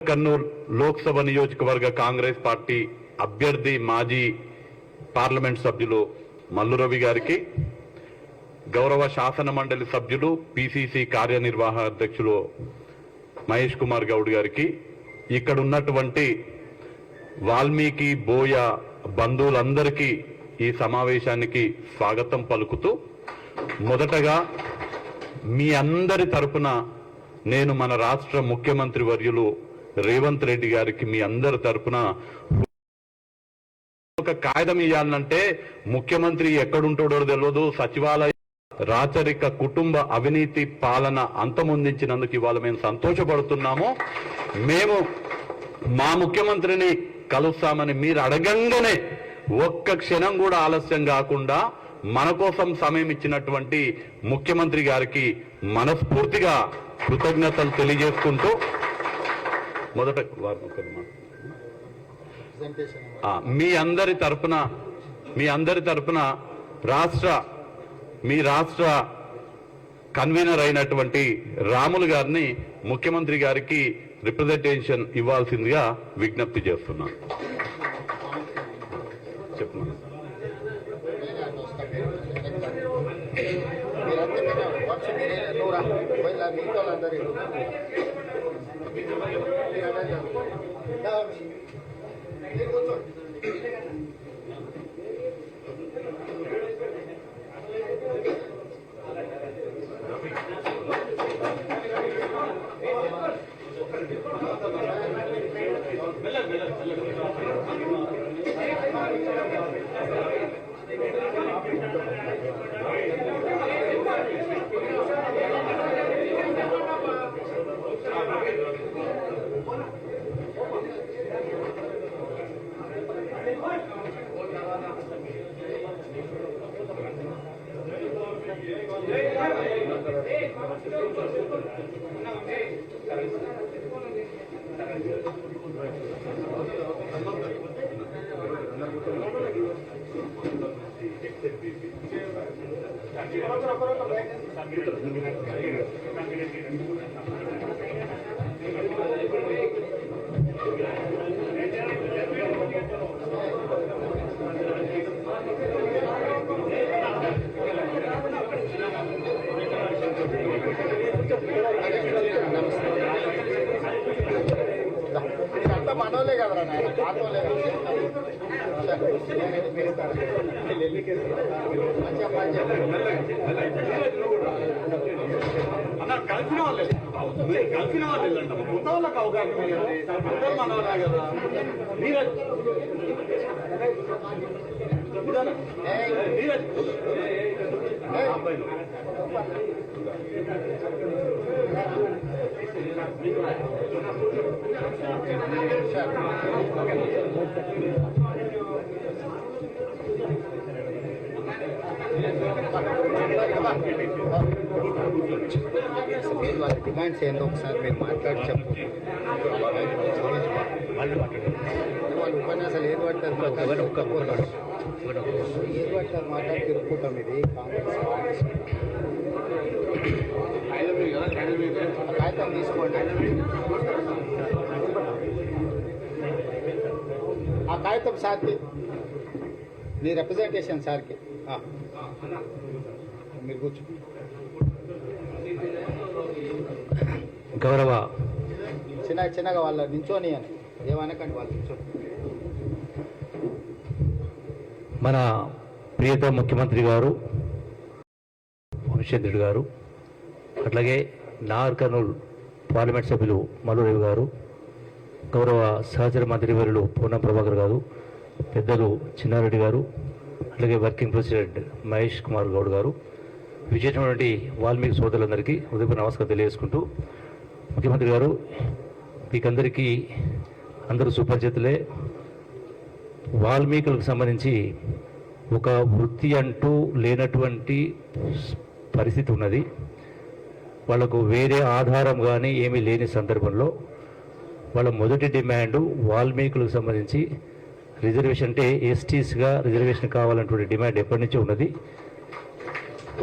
కర్నూలు లోక్సభ నియోజకవర్గ కాంగ్రెస్ పార్టీ అభ్యర్థి మాజీ పార్లమెంట్ సభ్యులు మల్లురవి గారికి గౌరవ శాసన మండలి సభ్యులు పిసిసి కార్యనిర్వాహక అధ్యక్షులు మహేష్ కుమార్ గౌడ్ గారికి ఇక్కడ ఉన్నటువంటి వాల్మీకి బోయ బంధువులందరికీ ఈ సమావేశానికి స్వాగతం పలుకుతూ మొదటగా మీ అందరి తరపున నేను మన రాష్ట్ర ముఖ్యమంత్రి వర్యులు రేవంత్ రెడ్డి గారికి మీ అందరి తరఫున ఒక కాగితం ఇవ్వాలంటే ముఖ్యమంత్రి ఎక్కడుంటాడో తెలియదు సచివాలయ రాచరిక కుటుంబ అవినీతి పాలన అంతమొందించినందుకు ఇవాళ మేము సంతోషపడుతున్నాము. మేము మా ముఖ్యమంత్రిని కలుస్తామని మీరు అడగంగానే ఒక్క క్షణం కూడా ఆలస్యం కాకుండా మన కోసం సమయం ఇచ్చినటువంటి ముఖ్యమంత్రి గారికి మనస్ఫూర్తిగా కృతజ్ఞతలు తెలియజేసుకుంటూ మొదట మీ అందరి తరపున మీ అందరి తరపున రాష్ట్ర మీ రాష్ట్ర కన్వీనర్ అయినటువంటి రాములు గారిని ముఖ్యమంత్రి గారికి రిప్రజెంటేషన్ ఇవ్వాల్సిందిగా విజ్ఞప్తి చేస్తున్నాను. పోయిన మిగతా వాళ్ళందరూ Gracias. అన్న కలిసిన వాళ్ళే మీరు కలిసిన వాళ్ళు వెళ్ళండి కొత్త వాళ్ళకి అవకాశం ఇవ్వండి కొత్త వాళ్ళు కదా. మీరే మీరే అబ్బాయిలు మీరు వాళ్ళ డిమాండ్స్ ఏందో ఒకసారి మీరు మాట్లాడి చెప్పు వాళ్ళు వాళ్ళు ఉపన్యాసాలు ఏది పడతారు ఒక్క ఏది పడతారు మాట్లాడి తిరుగుతాం ఇది కాంగ్రెస్ ఆ కాగితం తీసుకోండి ఆ కాగితం సార్కి మీ రిప్రజెంటేషన్ సార్కి. మీరు కూర్చో. గౌరవ. చిన్న చిన్నగా వాళ్ళ నించోని అని. ఏమనకండి వాళ్ళు నించో. మన ప్రియతమ ముఖ్యమంత్రి గారు వంశేంద్రుడు గారు అట్లాగే నార్ కర్నూలు పార్లమెంట్ సభ్యులు మల్లురేవి గారు గౌరవ సహచర మంత్రివర్యులు పూర్ణం ప్రభాకర్ గారు పెద్దలు చిన్నారెడ్డి గారు అలాగే వర్కింగ్ ప్రెసిడెంట్ మహేష్ కుమార్ గౌడ్ గారు. విజయటువంటి వాల్మీకి సోదరులందరికీ ఉదయపూర్ నమస్కారం తెలియజేసుకుంటూ ముఖ్యమంత్రి గారు మీకందరికీ అందరూ సుపరిచితులే. వాల్మీకులకు సంబంధించి ఒక వృత్తి అంటూ లేనటువంటి పరిస్థితి ఉన్నది. వాళ్ళకు వేరే ఆధారం కానీ ఏమీ లేని సందర్భంలో వాళ్ళ మొదటి డిమాండ్ వాల్మీకులకు సంబంధించి రిజర్వేషన్ అంటే ఎస్టీస్గా రిజర్వేషన్ కావాలన్నటువంటి డిమాండ్ ఎప్పటి నుంచో ఉన్నది.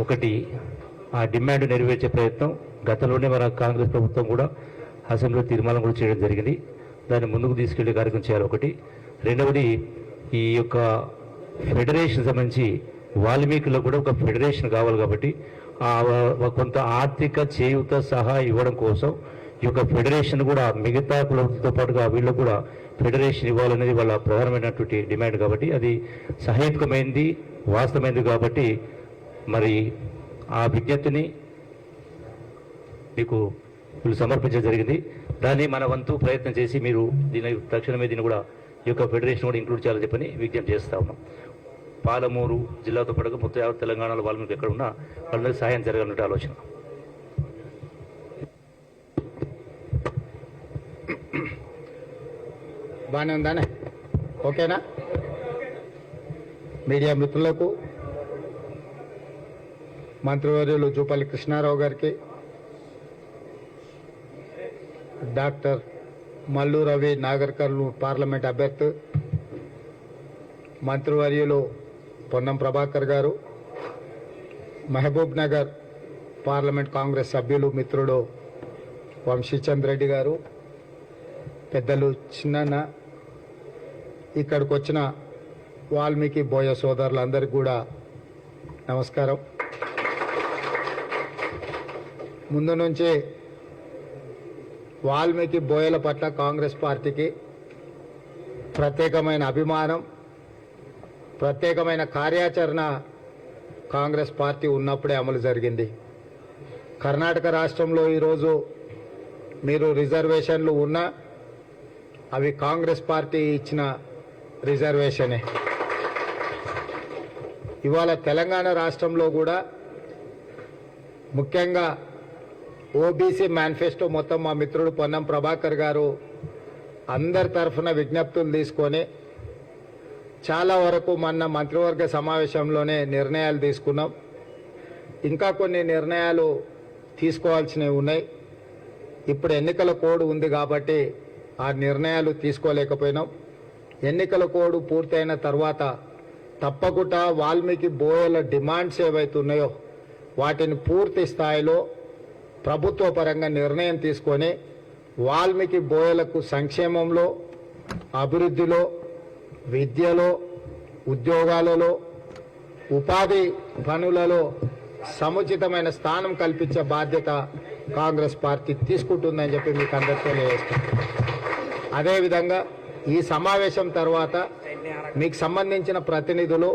ఒకటి ఆ డిమాండ్ నెరవేర్చే ప్రయత్నం గతంలోనే మన కాంగ్రెస్ ప్రభుత్వం కూడా అసెంబ్లీలో తీర్మానం కూడా చేయడం జరిగింది. దాన్ని ముందుకు తీసుకెళ్ళే కార్యక్రమం చేయాలి ఒకటి. రెండవది ఈ యొక్క ఫెడరేషన్ సంబంధించి వాల్మీకిలో కూడా ఒక ఫెడరేషన్ కావాలి కాబట్టి కొంత ఆర్థిక చేయూత సహా ఇవ్వడం కోసం ఈ యొక్క ఫెడరేషన్ కూడా మిగతా కులతో పాటుగా వీళ్ళు కూడా ఫెడరేషన్ ఇవ్వాలనేది వాళ్ళ ప్రధానమైనటువంటి డిమాండ్ కాబట్టి అది సహేతుకమైంది వాస్తవమైంది కాబట్టి మరి ఆ విజ్ఞప్తిని మీకు వీళ్ళు సమర్పించడం జరిగింది. దాన్ని మన వంతు ప్రయత్నం చేసి మీరు దీని తక్షణమే దీన్ని కూడా ఈ యొక్క ఫెడరేషన్ కూడా ఇంక్లూడ్ చేయాలని చెప్పని విజ్ఞప్తి చేస్తా ఉన్నాం. పాలమూరు జిల్లాతో పాటుగా మొత్తం తెలంగాణలో తెలంగాణలో మీకు ఎక్కడ ఉన్నా వాళ్ళందరికీ సహాయం జరగాలన్నట్టు ఆలోచన. బాగానే ఉందానే? ఓకేనా? మీడియా మిత్రులకు మంత్రివర్యులు జూపల్లి కృష్ణారావు గారికి డాక్టర్ మల్లు రవి నాగర్ కర్నూలు పార్లమెంట్ అభ్యర్థి మంత్రివర్యులు పొన్నం ప్రభాకర్ గారు మహబూబ్ నగర్ పార్లమెంట్ కాంగ్రెస్ సభ్యులు మిత్రుడు వంశీచంద్ రెడ్డి గారు పెద్దలు చిన్న ఇక్కడికి వచ్చిన వాల్మీకి బోయ సోదరులందరికీ కూడా నమస్కారం. ముందు నుంచి వాల్మీకి బోయల పట్ల కాంగ్రెస్ పార్టీకి ప్రత్యేకమైన అభిమానం ప్రత్యేకమైన కార్యాచరణ కాంగ్రెస్ పార్టీ ఉన్నప్పుడే అమలు జరిగింది. కర్ణాటక రాష్ట్రంలో ఈరోజు మీరు రిజర్వేషన్లు ఉన్నా అవి కాంగ్రెస్ పార్టీ ఇచ్చిన రిజర్వేషనే. ఇవాళ తెలంగాణ రాష్ట్రంలో కూడా ముఖ్యంగా ఓబీసీ మేనిఫెస్టో మొత్తం మా మిత్రుడు పొన్నం ప్రభాకర్ గారు అందరి తరఫున విజ్ఞప్తులు తీసుకొని చాలా వరకు మొన్న మంత్రివర్గ సమావేశంలోనే నిర్ణయాలు తీసుకున్నాం. ఇంకా కొన్ని నిర్ణయాలు తీసుకోవాల్సినవి ఉన్నాయి. ఇప్పుడు ఎన్నికల కోడ్ ఉంది కాబట్టి ఆ నిర్ణయాలు తీసుకోలేకపోయినాం. ఎన్నికల కోడ్ పూర్తయిన తర్వాత తప్పకుండా వాల్మీకి బోయల డిమాండ్స్ ఏవైతున్నాయో వాటిని పూర్తి స్థాయిలో ప్రభుత్వ పరంగా నిర్ణయం తీసుకొని వాల్మీకి బోయలకు సంక్షేమంలో అభివృద్ధిలో విద్యలో ఉద్యోగాలలో ఉపాధి పనులలో సముచితమైన స్థానం కల్పించే బాధ్యత కాంగ్రెస్ పార్టీ తీసుకుంటుందని చెప్పి మీకు అందరితో తెలియజేస్తాను అదేవిధంగా ఈ సమావేశం తర్వాత మీకు సంబంధించిన ప్రతినిధులు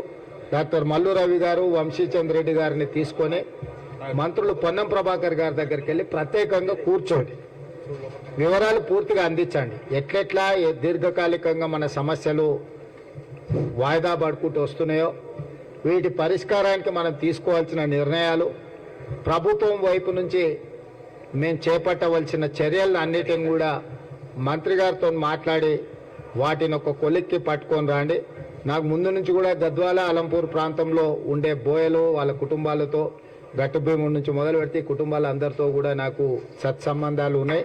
డాక్టర్ మల్లు రవి గారు వంశీచంద్ రెడ్డి గారిని తీసుకొని మంత్రులు పొన్నం ప్రభాకర్ గారి దగ్గరికి వెళ్ళి ప్రత్యేకంగా కూర్చోండి. వివరాలు పూర్తిగా అందించండి. ఎట్లెట్లా ఏ- దీర్ఘకాలికంగా మన సమస్యలు వాయిదా పడుకుంటూ వస్తున్నాయో వీటి పరిష్కారానికి మనం తీసుకోవాల్సిన నిర్ణయాలు ప్రభుత్వం వైపు నుంచి మేము చేపట్టవలసిన చర్యలను అన్నిటిని కూడా మంత్రి గారితో మాట్లాడి వాటిని ఒక కొలిక్కి పట్టుకొని రాండి. నాకు ముందు నుంచి కూడా గద్వాల అలంపూర్ ప్రాంతంలో ఉండే బోయలు వాళ్ళ కుటుంబాలతో గట్టుభీము నుంచి మొదలు పెడితే కుటుంబాల అందరితో కూడా నాకు సత్సంబంధాలు ఉన్నాయి.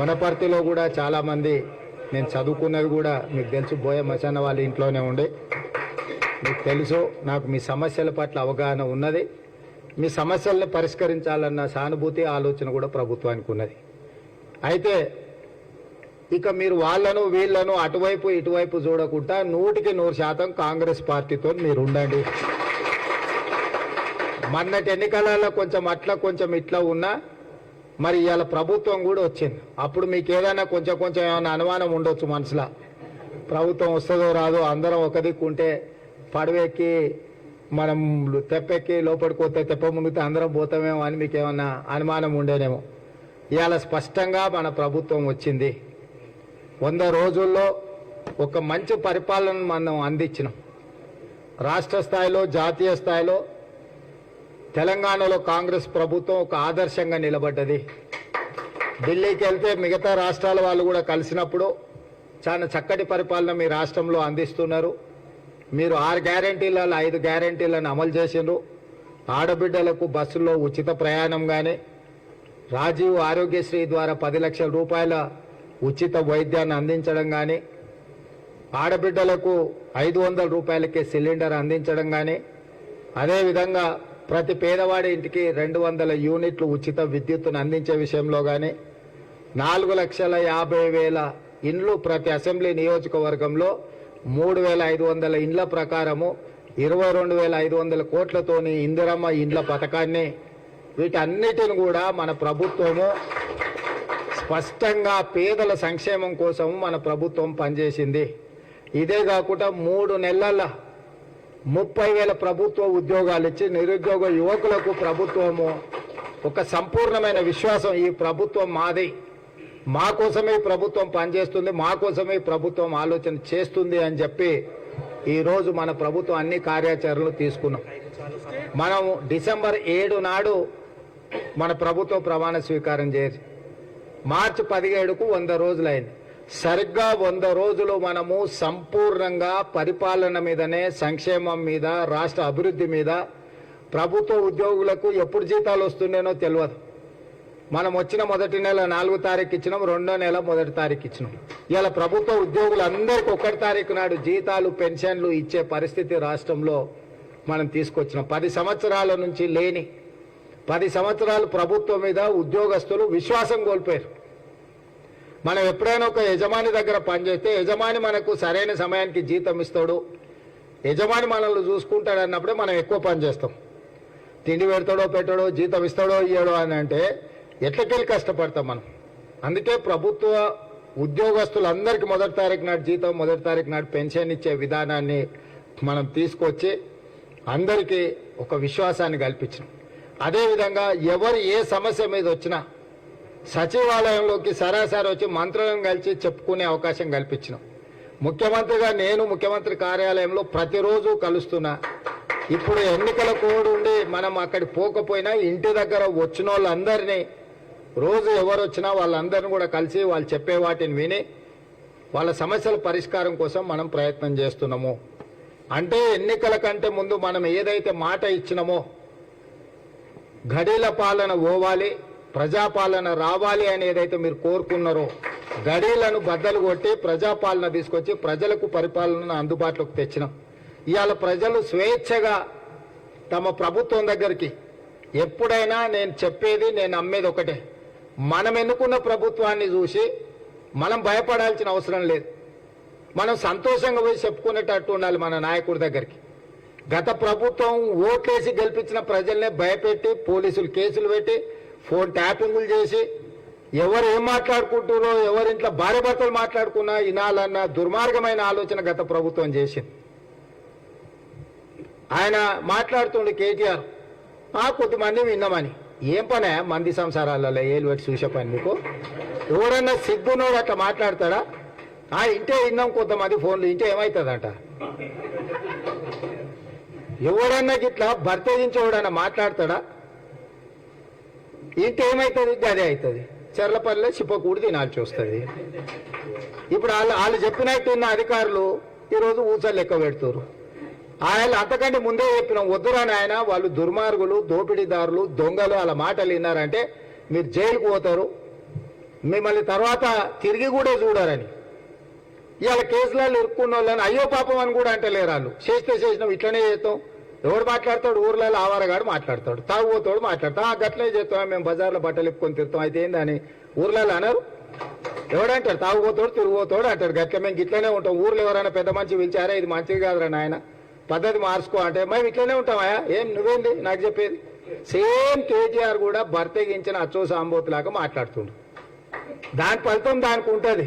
వనపర్తిలో కూడా చాలామంది నేను చదువుకున్నది కూడా మీకు తెలుసు బోయ మసాన వాళ్ళ ఇంట్లోనే ఉండే. మీకు తెలుసు నాకు మీ సమస్యల పట్ల అవగాహన ఉన్నది. మీ సమస్యల్ని పరిష్కరించాలన్న సానుభూతి ఆలోచన కూడా ప్రభుత్వానికి ఉన్నది. అయితే ఇక మీరు వాళ్ళను వీళ్ళను అటువైపు ఇటువైపు చూడకుండా నూటికి నూరు శాతం కాంగ్రెస్ పార్టీతో మీరు ఉండండి. మొన్నటి ఎన్నికలలో కొంచెం అట్లా కొంచెం ఇట్లా ఉన్నా మరి ఇవాళ ప్రభుత్వం కూడా వచ్చింది. అప్పుడు మీకు ఏదైనా కొంచెం కొంచెం ఏమైనా అనుమానం ఉండొచ్చు మనసులో. ప్రభుత్వం వస్తుందో రాదో అందరం ఒక దిక్కుంటే పడవెక్కి మనం తెప్పెక్కి లోపలికి పోతే తెప్ప మునిగితే అందరం పోతామేమో అని మీకు ఏమన్నా అనుమానం ఉండేనేమో. ఇవాళ స్పష్టంగా మన ప్రభుత్వం వచ్చింది. వంద రోజుల్లో ఒక మంచి పరిపాలన మనం అందించినాం. రాష్ట్ర స్థాయిలో జాతీయ స్థాయిలో తెలంగాణలో కాంగ్రెస్ ప్రభుత్వం ఒక ఆదర్శంగా నిలబడ్డది. ఢిల్లీకి వెళ్తే మిగతా రాష్ట్రాల వాళ్ళు కూడా కలిసినప్పుడు చాలా చక్కటి పరిపాలన మీ రాష్ట్రంలో అందిస్తున్నారు. మీరు ఆరు గ్యారంటీలలో ఐదు గ్యారంటీలను అమలు చేసిండ్రు. ఆడబిడ్డలకు బస్సులో ఉచిత ప్రయాణం కానీ రాజీవ్ ఆరోగ్యశ్రీ ద్వారా పది లక్షల రూపాయల ఉచిత వైద్యాన్ని అందించడం కానీ ఆడబిడ్డలకు ఐదు వందల రూపాయలకే సిలిండర్ అందించడం కానీ అదేవిధంగా ప్రతి పేదవాడి ఇంటికి రెండు వందల యూనిట్లు ఉచిత విద్యుత్తును అందించే విషయంలో కానీ నాలుగు లక్షల యాభై వేల ఇండ్లు ప్రతి అసెంబ్లీ నియోజకవర్గంలో మూడు వేల ఐదు వందల ఇండ్ల ప్రకారము ఇరవై రెండు వేల ఐదు వందల కోట్లతోని ఇందిరమ్మ ఇండ్ల పథకాన్ని వీటన్నిటిని కూడా మన ప్రభుత్వము స్పష్టంగా పేదల సంక్షేమం కోసం మన ప్రభుత్వం పనిచేసింది. ఇదే కాకుండా మూడు నెలల ముప్పై వేల ప్రభుత్వ ఉద్యోగాలు ఇచ్చి నిరుద్యోగ యువకులకు ప్రభుత్వము ఒక సంపూర్ణమైన విశ్వాసం ఈ ప్రభుత్వం మాది. మా కోసమే ప్రభుత్వం పనిచేస్తుంది మా కోసమే ప్రభుత్వం ఆలోచన చేస్తుంది అని చెప్పి ఈరోజు మన ప్రభుత్వం అన్ని కార్యాచరణలు తీసుకున్నాం. మనం డిసెంబర్ ఏడు నాడు మన ప్రభుత్వం ప్రమాణ స్వీకారం చేసి మార్చి పదిహేడుకు వంద రోజులైంది. సరిగ్గా వంద రోజులు మనము సంపూర్ణంగా పరిపాలన మీదనే సంక్షేమం మీద రాష్ట్ర అభివృద్ధి మీద ప్రభుత్వ ఉద్యోగులకు ఎప్పుడు జీతాలు వస్తుండేనో తెలియదు మనం వచ్చిన మొదటి నెల నాలుగు తారీఖు ఇచ్చినాం రెండో నెల మొదటి తారీఖు ఇచ్చినాం. ఇలా ప్రభుత్వ ఉద్యోగులందరికీ ఒకటి తారీఖు నాడు జీతాలు పెన్షన్లు ఇచ్చే పరిస్థితి రాష్ట్రంలో మనం తీసుకొచ్చినాం. పది సంవత్సరాల నుంచి లేని పది సంవత్సరాలు ప్రభుత్వం మీద ఉద్యోగస్తులు విశ్వాసం కోల్పోయారు. మనం ఎప్పుడైనా ఒక యజమాని దగ్గర పనిచేస్తే యజమాని మనకు సరైన సమయానికి జీతం ఇస్తాడు. యజమాని మనల్ని చూసుకుంటాడు అన్నప్పుడే మనం ఎక్కువ పని చేస్తాం. తిండి పెడతాడో పెట్టాడో జీతం ఇస్తాడో ఇయ్యాడో అని అంటే ఎట్లకెళ్ళి కష్టపడతాం మనం? అందుకే ప్రభుత్వ ఉద్యోగస్తులందరికీ మొదటి తారీఖు నాడు జీతం మొదటి తారీఖు నాడు పెన్షన్ ఇచ్చే విధానాన్ని మనం తీసుకొచ్చి అందరికీ ఒక విశ్వాసాన్ని కల్పించినాం. అదేవిధంగా ఎవరు ఏ సమస్య మీద వచ్చినా సచివాలయంలోకి సరాసరి వచ్చి మంత్రులను కలిసి చెప్పుకునే అవకాశం కల్పించినాం. ముఖ్యమంత్రిగా నేను ముఖ్యమంత్రి కార్యాలయంలో ప్రతిరోజు కలుస్తున్నా. ఇప్పుడు ఎన్నికల కోడ్ ఉండి మనం అక్కడికి పోకపోయినా ఇంటి దగ్గర వచ్చిన వాళ్ళందరినీ రోజు ఎవరు వచ్చినా వాళ్ళందరిని కూడా కలిసి వాళ్ళు చెప్పే వాటిని విని వాళ్ళ సమస్యల పరిష్కారం కోసం మనం ప్రయత్నం చేస్తున్నాము. అంటే ఎన్నికల కంటే ముందు మనం ఏదైతే మాట ఇచ్చినామో గడీల పాలన పోవాలి ప్రజాపాలన రావాలి అని ఏదైతే మీరు కోరుకున్నారో గడీలను బద్దలు కొట్టి ప్రజాపాలన తీసుకొచ్చి ప్రజలకు పరిపాలనను అందుబాటులోకి తెచ్చినాం. ఇవాళ ప్రజలు స్వేచ్ఛగా తమ ప్రభుత్వం దగ్గరికి ఎప్పుడైనా నేను చెప్పేది నేను నమ్మేది ఒకటే మనం ఎన్నుకున్న ప్రభుత్వాన్ని చూసి మనం భయపడాల్సిన అవసరం లేదు. మనం సంతోషంగా పోయి చెప్పుకునేటట్టు ఉండాలి మన నాయకుడి దగ్గరికి. గత ప్రభుత్వం ఓట్లేసి గెలిపించిన ప్రజల్నే భయపెట్టి పోలీసులు కేసులు పెట్టి ఫోన్ ట్యాపింగులు చేసి ఎవరు ఏం మాట్లాడుకుంటారో ఎవరింట్లో భార్య భర్తలు మాట్లాడుకున్నా వినాలన్న దుర్మార్గమైన ఆలోచన గత ప్రభుత్వం చేసింది. ఆయన మాట్లాడుతుండే కేటీఆర్ ఆ కొద్దిమంది విన్నామని. ఏం పనే? మంది సంసారాలలో ఏలు పెట్టి చూసే పని మీకు ఎవరన్నా సిగ్గునోడు అట్లా మాట్లాడతాడా? ఆ ఇంటే విన్నాం కొంతమంది ఫోన్లు ఇంటే ఏమవుతుందంట ఎవడన్నా గిట్లా భర్త దించేవాడన్నా ఎవడన్నా మాట్లాడతాడా? ఇంటి అదే అవుతుంది చెర్లపల్లె చిప్పకూడి తినాల్సి వస్తుంది. ఇప్పుడు వాళ్ళు వాళ్ళు చెప్పినట్టు ఉన్న అధికారులు ఈరోజు ఊసలు లెక్క పెడుతున్నారు ఆయన అంతకంటే ముందే చెప్పినాం వద్దురా నాయన వాళ్ళు దుర్మార్గులు దోపిడీదారులు దొంగలు వాళ్ళ మాటలు విన్నారంటే మీరు జైలుకు పోతారు. మిమ్మల్ని తర్వాత తిరిగి కూడా చూడరని. ఇవాళ కేసులలో ఇరుక్కున్న వాళ్ళని అయ్యో పాపం అని కూడా అంటే వాళ్ళు. చేస్తే చేసినాం ఇట్లనే చేస్తాం. ఎవడు మాట్లాడతాడు? ఊర్లలో ఆవారగాడు మాట్లాడతాడు. తాగుపోతాడు మాట్లాడతాం ఆ గట్లనే చేస్తాం మేము బజార్లో బట్టలు ఇప్పుకొని తిరుతాం అయితే ఏందని? ఊర్లలో అన్నారు ఎవడంటాడు తాగుపోతాడు తిరిగిపోతాడు అంటాడు. గట్ల మేము ఇట్లనే ఉంటాం. ఊర్లో ఎవరైనా పెద్ద మనిషి పిలిచారా? ఇది మంచిది కాదురా నాయన. పద్ధతి మార్చుకో అంటే మేము ఇట్లనే ఉంటామా ఏం నువ్వేంది? నాకు చెప్పేది? సేమ్ కేటీఆర్ కూడా భర్తగించిన అచ్చో సాంబోతులాగా మాట్లాడుతుండు. దాని ఫలితం దానికి ఉంటుంది.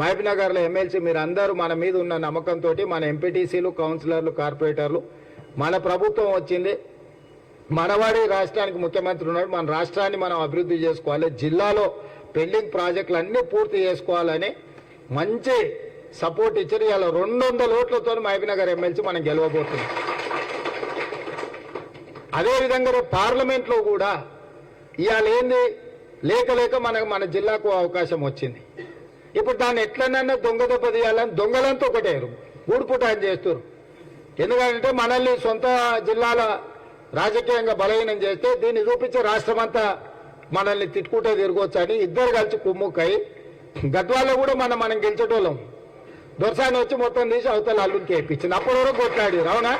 మహబూబ్నగర్లో ఎమ్మెల్సీ మీరు అందరూ మన మీద ఉన్న నమ్మకంతో మన ఎంపీటీసీలు కౌన్సిలర్లు కార్పొరేటర్లు మన ప్రభుత్వం వచ్చింది. మనవాడి రాష్ట్రానికి ముఖ్యమంత్రి ఉన్నాడు. మన రాష్ట్రాన్ని మనం అభివృద్ధి చేసుకోవాలి. జిల్లాలో పెండింగ్ ప్రాజెక్టులు అన్నీ పూర్తి చేసుకోవాలని మంచి సపోర్ట్ ఇచ్చారు. ఇలా రెండు వందల ఓట్లతో మహబీనగర్ ఎమ్మెల్సీ మనం గెలవబోతున్నాం. అదేవిధంగా రేపు పార్లమెంట్లో కూడా ఇవాళ ఏంది? లేక లేక మనకు మన జిల్లాకు అవకాశం వచ్చింది. ఇప్పుడు దాన్ని ఎట్లనన్నా దొంగ దెబ్బ తీయాలని దొంగలంతా ఒకటేరు గూడుపుటాన్ని చేస్తారు. ఎందుకంటే మనల్ని సొంత జిల్లాల రాజకీయంగా బలహీనం చేస్తే దీన్ని చూపించే రాష్ట్రమంతా మనల్ని తిట్టుకుంటే తిరగొచ్చు అని ఇద్దరు కలిసి కుమ్ముక్కై గద్వాల్లో కూడా మనం మనం గెలిచేటోళ్ళం. దొరసాని వచ్చి మొత్తం తీసి అవతల అల్లుడికి వేయించింది. అప్పటి వరకు కొట్లాడి అవునా?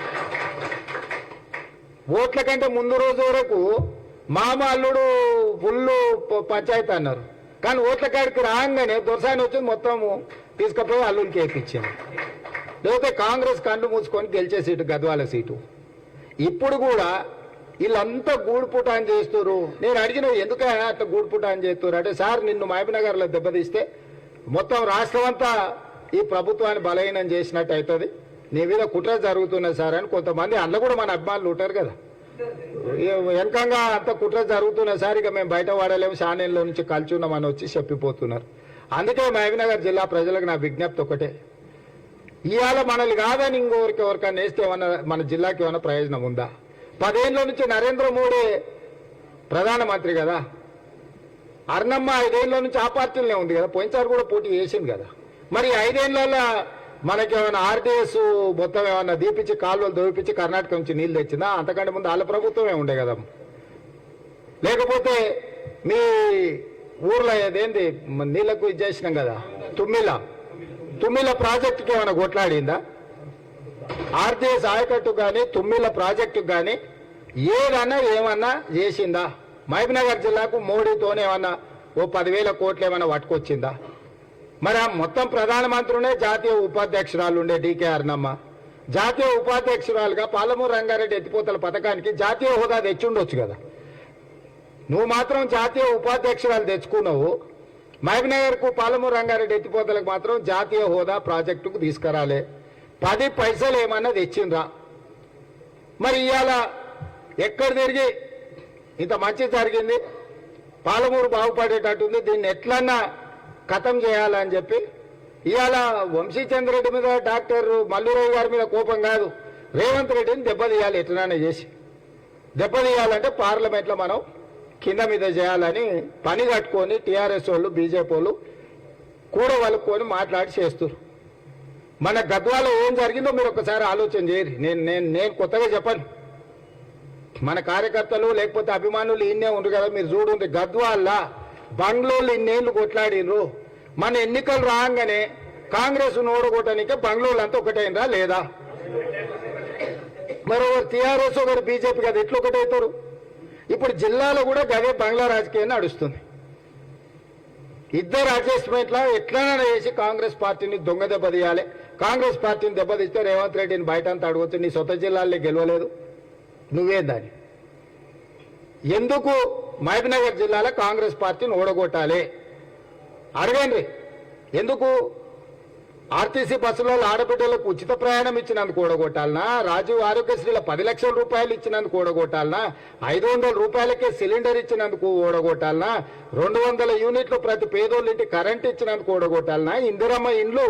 ఓట్ల కంటే ముందు రోజు వరకు మామ అల్లుడు ఫుల్ పంచాయతీ అన్నారు. కానీ ఓట్ల కాడికి రాగానే దొరసాని వచ్చి మొత్తం తీసుకుపోయి అల్లుడికి వేయించింది లేకపోతే కాంగ్రెస్ కళ్ళు మూసుకొని గెలిచే సీటు గద్వాల సీటు. ఇప్పుడు కూడా వీళ్ళంతా గూడుపుటాన్ చేస్తారు నేను అడిగిన ఎందుకైనా అట్లా గూడుపుటాన్ చేస్తున్నారు అంటే సార్ నిన్ను మహబీనగర్లో దెబ్బతీస్తే మొత్తం రాష్ట్రం అంతా ఈ ప్రభుత్వాన్ని బలహీనం చేసినట్టు అవుతుంది. నీ మీద కుట్ర జరుగుతున్నది సార్ అని కొంతమంది అందులో కూడా మన అభిమానులు ఉంటారు కదా. వెనకంగా అంత కుట్ర జరుగుతున్నాయి సార్ ఇక మేము బయట వాడలేము షానేళ్ళ నుంచి కలిసి ఉన్నామని వచ్చి చెప్పిపోతున్నారు. అందుకే మహబీనగర్ జిల్లా ప్రజలకు నా విజ్ఞప్తి ఒకటే. ఇవాళ మనల్ని కాదని ఇంకోరికి ఎవరికైనా వేస్తే ఏమన్నా మన జిల్లాకి ఏమైనా ప్రయోజనం ఉందా? పదేళ్ళ నుంచి నరేంద్ర మోడీ ప్రధానమంత్రి కదా. అర్ణమ్మ ఐదేళ్ళ నుంచి ఆ పార్టీలోనే ఉంది కదా. పోయినసారి కూడా పోటీ చేసింది కదా. మరి ఐదేళ్ళలో మనకి ఏమైనా ఆర్టీఎస్ మొత్తం ఏమైనా దీపించి కాలువలు దోపించి కర్ణాటక నుంచి నీళ్ళు తెచ్చిందా? అంతకంటే ముందు వాళ్ళ ప్రభుత్వమే ఉండే కదా. లేకపోతే మీ ఊర్లో ఏదేంది? నీళ్ళకు ఇది చేసినాం కదా. తుమ్మిల. తుమ్మిల ప్రాజెక్టుకి ఏమైనా కొట్లాడిందా? ఆర్టీఎస్ ఆయకట్టు కానీ తుమ్మిల ప్రాజెక్టు కానీ ఏదన్నా ఏమన్నా చేసిందా? మహబూబ్నగర్ జిల్లాకు మోడీతోనే ఏమన్నా ఓ పదివేల కోట్లు ఏమైనా పట్టుకొచ్చిందా? మరి ఆ మొత్తం ప్రధానమంత్రినే జాతీయ ఉపాధ్యక్షురాలు ఉండే డీకే అర్ణమ్మ. జాతీయ ఉపాధ్యక్షురాలుగా పాలమూరు రంగారెడ్డి ఎత్తిపోతల పథకానికి జాతీయ హోదా తెచ్చుండొచ్చు కదా. నువ్వు మాత్రం జాతీయ ఉపాధ్యక్షురాలు తెచ్చుకున్నావు. మహబూబ్నగర్కు పాలమూరు రంగారెడ్డి ఎత్తిపోతలకు మాత్రం జాతీయ హోదా ప్రాజెక్టుకు తీసుకురాలే. పది పైసలు ఏమన్నా తెచ్చిండ్రా. మరి ఇవాళ ఎక్కడ తిరిగి? ఇంత మంచి జరిగింది. పాలమూరు బాగుపడేటట్టుంది. దీన్ని ఎట్లన్నా ఖతం చేయాలని చెప్పి ఇవాళ వంశీచంద్రెడ్డి మీద డాక్టర్ మల్లురావు గారి మీద కోపం కాదు. రేవంత్ రెడ్డిని దెబ్బతీయాలి ఎట్లానే చేసి. దెబ్బతీయాలంటే పార్లమెంట్లో మనం కింద మీద చేయాలని పని కట్టుకొని టీఆర్ఎస్ వాళ్ళు బీజేపీ వాళ్ళు కూడ వలుక్కొని మాట్లాడి చేస్తారు మన గద్వాలో ఏం జరిగిందో మీరు ఒకసారి ఆలోచన చేయరు. నేను నేను నేను కొత్తగా చెప్పను. మన కార్యకర్తలు లేకపోతే అభిమానులు ఈయనే ఉండరు కదా మీరు చూడండి గద్వాల్లా బంగ్లోలు ఇన్నేళ్ళు కొట్లాడినరు మన ఎన్నికలు రాగానే కాంగ్రెస్ ఓడగొట్టడానికి బంగ్లోలు అంతా ఒకటైందా లేదా? మరి ఒకరు టీఆర్ఎస్ ఒకరు బీజేపీ కదా ఎట్లా ఒకటవుతారు ఇప్పుడు జిల్లాలో కూడా గదే బంగ్లా రాజకీయం నడుస్తుంది. ఇద్దరు అడ్జస్ట్మెంట్లా ఎట్లనైనా చేసి కాంగ్రెస్ పార్టీని దొంగ దెబ్బతీయాలి కాంగ్రెస్ పార్టీని దెబ్బతీస్తే రేవంత్ రెడ్డిని బయట అంతా అడగొచ్చు నీ సొంత జిల్లాల్లో గెలవలేదు. నువ్వేందని? ఎందుకు మహబూబ్నగర్ జిల్లాలో కాంగ్రెస్ పార్టీని ఓడగొట్టాలి. అడగండి. ఎందుకు? ఆర్టీసీ బస్సులలో ఆడబిడ్డలకు ఉచిత ప్రయాణం ఇచ్చినందుకు ఓడగొట్టాలనా? రాజీవ్ ఆరోగ్యశ్రీల పది లక్షల రూపాయలు ఇచ్చినందుకు ఓడగొట్టాలనా? ఐదు వందల రూపాయలకే సిలిండర్ ఇచ్చినందుకు ఓడగొట్టాలనా? రెండు వందల యూనిట్లు ప్రతి పేదోళ్ళ ఇంటి కరెంట్ ఇచ్చినందుకు ఓడగొట్టాలనా? ఇందిరమ్మ ఇండ్లు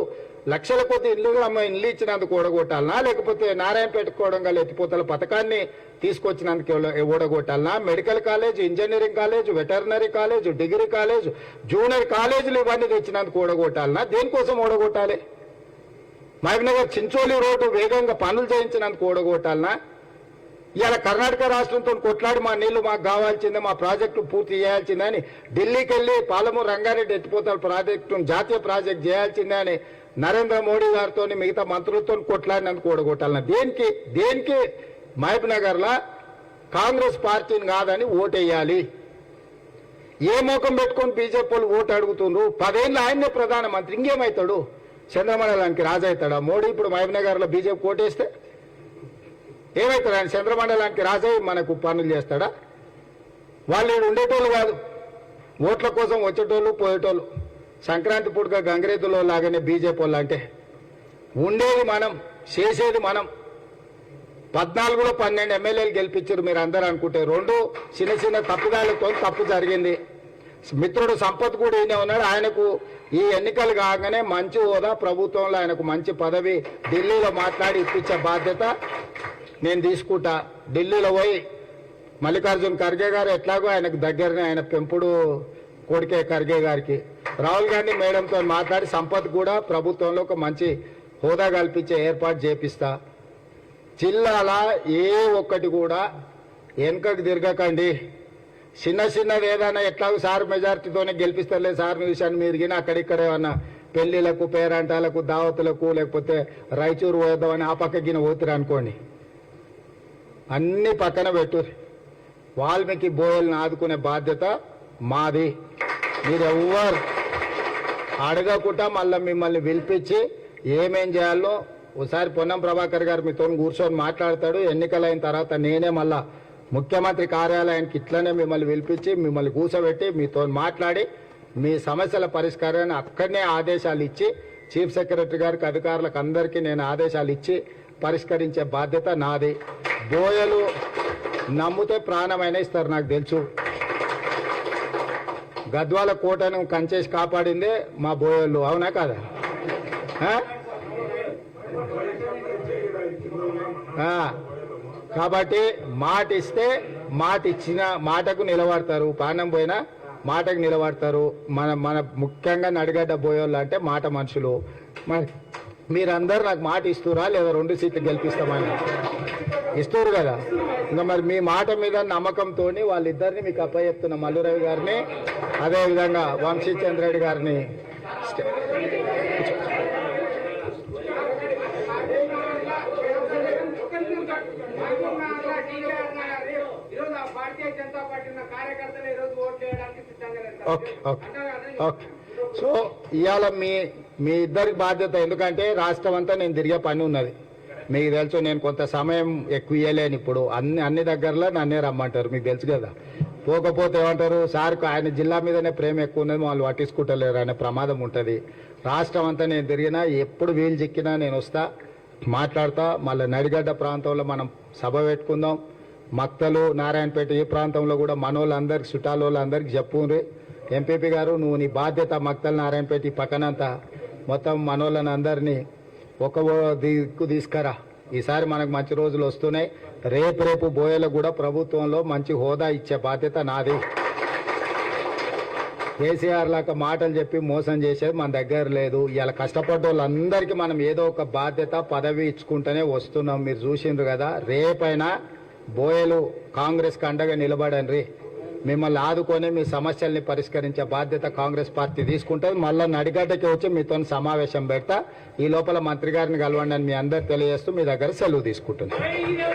లక్షల కొద్ది ఇల్లు అమ్మ ఇల్లు ఇచ్చినందుకు ఓడగొట్టాలనా? లేకపోతే నారాయణపేట కోడంగల్ ఎత్తిపోతల పథకాన్ని తీసుకొచ్చినందుకు ఓడగొట్టాలనా? Medical college engineering college veterinary college degree college junior కాలేజీలు ఇవన్నీ తెచ్చినందుకు ఓడగొట్టాలనా? దేనికోసం ఓడగొట్టాలి? మహబూబ్నగర్ చించోలి రోడ్డు వేగంగా పనులు చేయించినందుకు ఓడగొట్టాలనా? ఇవాళ కర్ణాటక రాష్ట్రంతో కొట్లాడి మా నీళ్ళు మాకు కావాల్సిందే మా ప్రాజెక్టు పూర్తి చేయాల్సిందే అని ఢిల్లీకి వెళ్ళి పాలమూరు రంగారెడ్డి ఎత్తిపోతల ప్రాజెక్టును జాతీయ ప్రాజెక్ట్ చేయాల్సిందే అని నరేంద్ర మోడీ గారితో మిగతా మంత్రులతో కొట్లాడినందుకు ఓడగొట్టాలన్న దేనికి? దేనికి? మహబూబ్ నగర్లో కాంగ్రెస్ పార్టీని కాదని ఓటేయాలి. ఏ మోకం పెట్టుకొని బీజేపీ వాళ్ళు ఓటు అడుగుతుండ్రు? పదేళ్ళు ఆయన్నే ప్రధానమంత్రి ఇంకేమవుతాడు చంద్రమండలానికి రాజవుతాడా మోడీ ఇప్పుడు మహబూబ్ నగర్లో బీజేపీ ఓటేస్తే ఏమవుతాడు ఆయన? చంద్రమండలానికి రాజయ్య మనకు పనులు చేస్తాడా? వాళ్ళు ఉండేటోళ్ళు కాదు. ఓట్ల కోసం వచ్చేటోళ్ళు పోయేటోళ్ళు. సంక్రాంతి పుట్టుక గంగరేతుల్లో లాగానే బీజేపీ వాళ్ళు అంటే ఉండేది మనం చేసేది మనం. పద్నాలుగులో పన్నెండు ఎమ్మెల్యేలు గెలిపించారు మీరు అందరూ అనుకుంటే రెండు చిన్న చిన్న తప్పుదాలతో తప్పు జరిగింది. మిత్రుడు సంపత్ కూడా ఈయన ఉన్నాడు. ఆయనకు ఈ ఎన్నికలు కాగానే మంచి హోదా ప్రభుత్వంలో ఆయనకు మంచి పదవి ఢిల్లీలో మాట్లాడి ఇప్పించే బాధ్యత నేను తీసుకుంటా. ఢిల్లీలో పోయి మల్లికార్జున్ ఖర్గే గారు ఎట్లాగో ఆయనకు దగ్గరనే ఆయన పెంపుడు కొడుకే ఖర్గే గారికి. రాహుల్ గాంధీ మేడంతో మాట్లాడి సంపత్ కూడా ప్రభుత్వంలో ఒక మంచి హోదా కల్పించే ఏర్పాటు చేపిస్తా. జిల్లాల ఏ ఒక్కటి కూడా వెనుకకు తిరగకండి. చిన్న చిన్నది ఏదైనా ఎట్లాగో సార్ మెజార్టీతోనే గెలిపిస్తారులే సార్ విషయాన్ని మీరు గిన అక్కడిక్కడ ఏమన్నా పెళ్ళిలకు పేరంటాలకు దావతులకు లేకపోతే రాయచూరు పోదామని ఆ పక్క గిన పోతురు అనుకోండి. అన్ని పక్కన పెట్టు వాల్మీకి బోయల్ని ఆదుకునే బాధ్యత మాది. మీరెవ్వరు అడగకుండా మళ్ళీ మిమ్మల్ని పిలిపించి ఏమేం చేయాలో ఒకసారి పొన్నం ప్రభాకర్ గారు మీతో కూర్చొని మాట్లాడతాడు. ఎన్నికలైన తర్వాత నేనే మళ్ళా ముఖ్యమంత్రి కార్యాలయానికి ఇట్లనే మిమ్మల్ని పిలిపించి మిమ్మల్ని కూర్చోబెట్టి మీతో మాట్లాడి మీ సమస్యల పరిష్కారాన్ని అక్కడనే ఆదేశాలు ఇచ్చి చీఫ్ సెక్రటరీ గారికి అధికారులకు అందరికీ నేను ఆదేశాలు ఇచ్చి పరిష్కరించే బాధ్యత నాది. బోయలు నమ్మితే ప్రాణమైన ఇస్తారు నాకు తెలుసు. గద్వాల కోటను కంచేసి కాపాడిందే మా బోయోళ్ళు. అవునా కాదా? కాబట్టి మాట ఇస్తే మాట ఇచ్చిన మాటకు నిలబడతారు. ప్రాణం పోయినా మాటకు నిలబడతారు. మన మన ముఖ్యంగా నడిగడ్డ పోయేవాళ్ళు అంటే మాట మనుషులు. మరి మీరందరూ నాకు మాట ఇస్తురా లేదా రెండు సీట్లు గెలిపిస్తామని? ఇస్తారు కదా. ఇంకా మరి మీ మాట మీద నమ్మకంతో వాళ్ళిద్దరిని మీకు అప్పచెప్తున్న మల్లురవి గారిని అదేవిధంగా వంశీచంద్ర రెడ్డి గారిని. Okay okay okay. సో ఇవాళ మీ మీ ఇద్దరికి బాధ్యత ఎందుకంటే రాష్ట్రం అంతా నేను తిరిగే పని ఉన్నది. మీకు తెలుసు నేను కొంత సమయం ఎక్కువ ఇవ్వలేను ఇప్పుడు. అన్ని అన్ని దగ్గరలో నన్నే రమ్మంటారు మీకు తెలుసు కదా. పోకపోతే ఏమంటారు? సార్కు ఆయన జిల్లా మీదనే ప్రేమ ఎక్కువ ఉన్నది వాళ్ళు పట్టించుకుంటలేరు అనే ప్రమాదం ఉంటుంది. రాష్ట్రం అంతా నేను తిరిగినా ఎప్పుడు వీలు చిక్కినా నేను వస్తా మాట్లాడతా. మళ్ళీ నడిగడ్డ ప్రాంతంలో మనం సభ పెట్టుకుందాం. మక్తలు నారాయణపేట ఈ ప్రాంతంలో కూడా మనోళ్ళందరికి చుట్టాలోళ్ళందరికి చెప్పుండ్రి. ఎంపీపీ గారు నువ్వు నీ బాధ్యత మక్తలు నారాయణపేట ఈ పక్కనంతా. మొత్తం మనోళ్ళని అందరినీ ఒక దిక్కు తీసుకురా. ఈసారి మనకు మంచి రోజులు వస్తున్నాయి. రేపు రేపు బోయలకు కూడా ప్రభుత్వంలో మంచి హోదా ఇచ్చే బాధ్యత నాది. కేసీఆర్ లాగా మాటలు చెప్పి మోసం చేసేది మన దగ్గర లేదు. ఇలా కష్టపడ్డ వాళ్ళందరికీ మనం ఏదో ఒక బాధ్యత పదవి ఇచ్చుకుంటూనే వస్తున్నాం. మీరు చూసిండ్రు కదా రేపైనా బోయలు కాంగ్రెస్ అండగా నిలబడండి. మిమ్మల్ని ఆదుకొని మీ సమస్యల్ని పరిష్కరించే బాధ్యత కాంగ్రెస్ పార్టీ తీసుకుంటుంది. మళ్ళీ నడిగడ్డకి వచ్చి మీతో సమావేశం పెడతా. ఈ లోపల మంత్రి గారిని కలవండి అని మీ అందరు తెలియజేస్తూ మీ దగ్గర సెలవు తీసుకుంటున్నాను